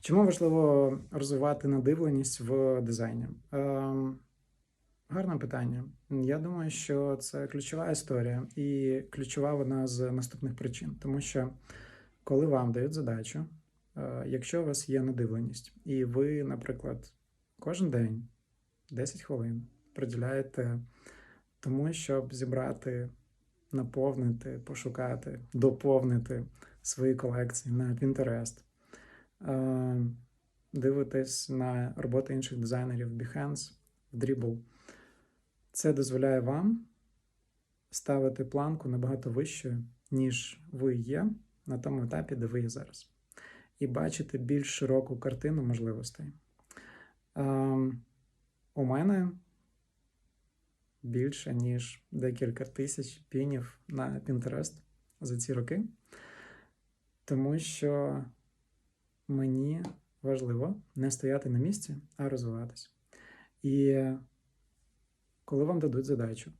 Чому важливо розвивати надивленість в дизайні? Ем, гарне питання. Я думаю, що це ключова історія, і ключова вона з наступних причин. Тому що коли вам дають задачу, е, якщо у вас є надивленість, і ви, наприклад, кожен день 10 хвилин приділяєте тому, щоб зібрати, наповнити, пошукати, доповнити свої колекції на Pinterest, дивитесь на роботи інших дизайнерів в Behance, в Dribble. Це дозволяє вам ставити планку набагато вищою, ніж ви є на тому етапі, де ви є зараз, і бачити більш широку картину можливостей. Е, У мене більше, ніж декілька тисяч пінів на Pinterest за ці роки, тому що мені важливо не стояти на місці, а розвиватися. І коли вам дадуть задачу,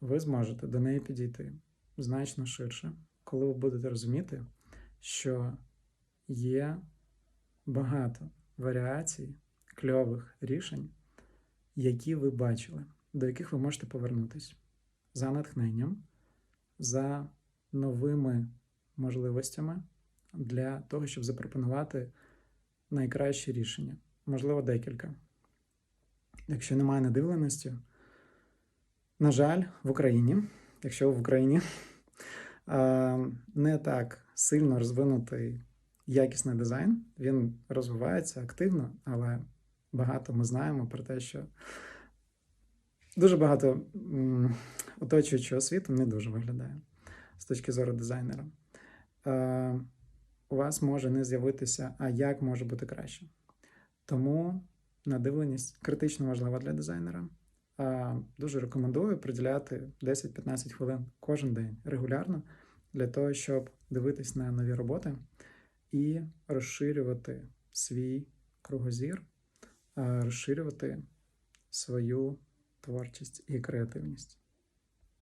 ви зможете до неї підійти значно ширше, коли ви будете розуміти, що є багато варіацій кльових рішень, які ви бачили, до яких ви можете повернутися за натхненням, за новими можливостями для того, щоб запропонувати найкращі рішення, можливо, декілька. Якщо немає надивленості, на жаль, в Україні, якщо в Україні не так сильно розвинутий якісний дизайн, він розвивається активно, але багато ми знаємо про те, що дуже багато оточуючого світу не дуже виглядає з точки зору дизайнера. У вас може не з'явитися, а як може бути краще. Тому надивленість критично важлива для дизайнера. Дуже рекомендую приділяти 10-15 хвилин кожен день регулярно для того, щоб дивитись на нові роботи і розширювати свій кругозір, розширювати свою творчість і креативність.